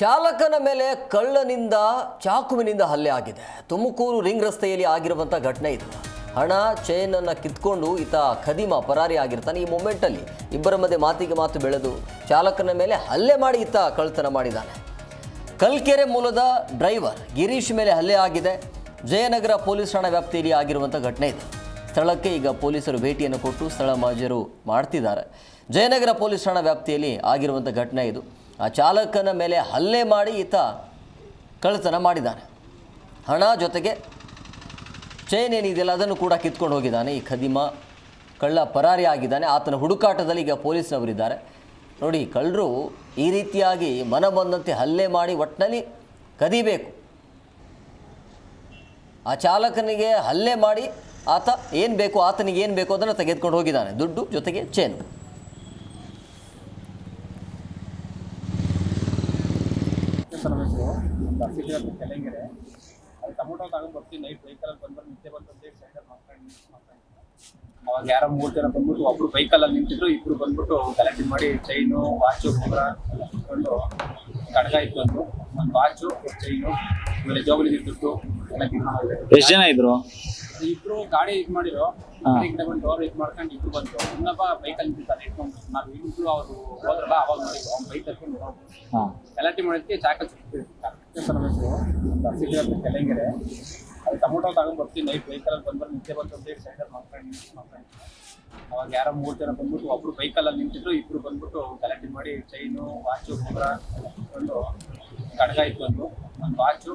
ಚಾಲಕನ ಮೇಲೆ ಕಳ್ಳನಿಂದ, ಚಾಕುವಿನಿಂದ ಹಲ್ಲೆ ಆಗಿದೆ. ತುಮಕೂರು ರಿಂಗ್ ರಸ್ತೆಯಲ್ಲಿ ಆಗಿರುವಂಥ ಘಟನೆ ಇದು. ಹಣ ಚೈನ್ ಅನ್ನ ಕಿತ್ಕೊಂಡು ಈತ ಖದೀಮ, ಪರಾರಿ ಆಗಿರ್ತಾನೆ ಈ ಮೂಮೆಂಟಲ್ಲಿ ಇಬ್ಬರ ಮಧ್ಯೆ ಮಾತಿಗೆ ಮಾತು ಬೆಳೆದು ಚಾಲಕನ ಮೇಲೆ ಹಲ್ಲೆ ಮಾಡಿ ಈತ ಕಳ್ಳತನ ಮಾಡಿದ್ದಾನೆ. ಕಲ್ಕೆರೆ ಮೂಲದ ಡ್ರೈವರ್ ಗಿರೀಶ್ ಮೇಲೆ ಹಲ್ಲೆ ಆಗಿದೆ. ಜಯನಗರ ಪೊಲೀಸ್ ಠಾಣಾ ವ್ಯಾಪ್ತಿಯಲ್ಲಿ ಆಗಿರುವಂಥ ಘಟನೆ ಇದು. ಸ್ಥಳಕ್ಕೆ ಈಗ ಪೊಲೀಸರು ಭೇಟಿಯನ್ನು ಕೊಟ್ಟು ಸ್ಥಳ ಮಾಜರು ಮಾಡ್ತಿದ್ದಾರೆ. ಜಯನಗರ ಪೊಲೀಸ್ ಠಾಣಾ ವ್ಯಾಪ್ತಿಯಲ್ಲಿ ಆಗಿರುವಂಥ ಘಟನೆ ಇದು. ಆ ಚಾಲಕನ ಮೇಲೆ ಹಲ್ಲೆ ಮಾಡಿ ಈತ ಕಳ್ಳತನ ಮಾಡಿದ್ದಾನೆ. ಹಣ ಜೊತೆಗೆ ಚೈನ್ ಏನಿದೆಯಲ್ಲ ಅದನ್ನು ಕೂಡ ಕಿತ್ಕೊಂಡು ಹೋಗಿದ್ದಾನೆ. ಈ ಖದಿಮ ಕಳ್ಳ ಪರಾರಿ ಆಗಿದ್ದಾನೆ. ಆತನ ಹುಡುಕಾಟದಲ್ಲಿ ಈಗ ಪೊಲೀಸ್ನವರಿದ್ದಾರೆ. ನೋಡಿ, ಕಳ್ಳರು ಈ ರೀತಿಯಾಗಿ ಮನ ಬಂದಂತೆ ಹಲ್ಲೆ ಮಾಡಿ ಒಟ್ಟಿನಲ್ಲಿ ಕದಿಬೇಕು. ಆ ಚಾಲಕನಿಗೆ ಹಲ್ಲೆ ಮಾಡಿ ಆತ ಏನು ಬೇಕು, ಆತನಿಗೆ ಏನು ಬೇಕು ಅದನ್ನು ತೆಗೆದುಕೊಂಡು ಹೋಗಿದ್ದಾನೆ. ದುಡ್ಡು ಜೊತೆಗೆ ಚೈನ್ ಸರ್ ಹೆಸರು ಸಿಟಿ ಹತ್ರ ಕೆಳಂಗೆರೆ ಅದು ಟೊಮೊಟೊ ತಗೊಂಡು ಬರ್ತೀನಿ ನೈಟ್ ಬೈಕಲ್ಲಿ ಬಂದ್ಬಿಟ್ಟು ನಿಂತೆ ಬಂತು ಸೈಡ್ ಸೈಡಲ್ಲಿ ಮಾಡ್ಕೊಂಡು ಮಾತಾಡ್ತೀನಿ ಅವಾಗ ಯಾರೋ ಮೂರು ಜನ ಬಂದ್ಬಿಟ್ಟು ಒಬ್ರು ಬೈಕಲ್ಲಿ ನಿಂತಿದ್ರು ಇಬ್ರು ಬಂದ್ಬಿಟ್ಟು ಕಲೆಕ್ಟ್ ಮಾಡಿ ಚೈನು ವಾಚು ಮೂರ ಇಟ್ಕೊಂಡು ಕಡಗ ಇತ್ತು ಒಂದು ಒಂದು ವಾಚು ಚೈನು ಆಮೇಲೆ ಜೋಗಲಿ ದುಡ್ಡು ಎಲ್ಲ ಎಷ್ಟ್ ಜನ ಇದ್ರು? ಇಬ್ರು ಗಾಡಿ ಇದು ಮಾಡಿರೋ ಗಾಡಿ ಕಡೆ ಬಂದು ಡೋರ್ ಇದು ಮಾಡ್ಕೊಂಡು ಇಬ್ರು ಬಂತು ಇನ್ನೊಬ್ಬ ಬೈಕಲ್ಲಿ ನಿಂತಿದ್ದಾರೆ ಇಟ್ಕೊಂಡು ನಾವು ಇಬ್ರು ಅವರು ಹೋದ್ರಲ್ಲ ಅವಾಗ ನೋಡಿ ಅವ್ನು ಬೈಕ್ ತರ್ಕೊಂಡು ಗಲಾಟೆ ಮಾಡೋದಕ್ಕೆ ಚಾಕ ಹತ್ರ ಕೆಳಂಗೆರೆ. ಅದು ಟೊಮೊಟೊ ತಗೊಂಡ್ ಬರ್ತೀನಿ ನೈಟ್ ಬೈಕಲ್ಲಿ ಬಂದ್ಬಿಟ್ಟು ನಿದ್ದೆ ಬಂತು ಅಂತ ಹೇಳಿ ಸೈಡಲ್ಲಿ ಮಾಡ್ಕೊಂಡು ಮಾಡ್ಕೊಂಡು ಅವಾಗ ಯಾರೋ ಮೂರು ಜನ ಬಂದ್ಬಿಟ್ಟು ಒಬ್ರು ಬೈಕಲ್ಲಿ ನಿಂತಿದ್ರು ಇಬ್ರು ಬಂದ್ಬಿಟ್ಟು ಗಲಾಟೆ ಮಾಡಿ ಚೈನು ವಾಚು ಉಂಗುರ ಒಂದು ಕಡಗ ಇತ್ತು ಒಂದು ಒಂದು ವಾಚು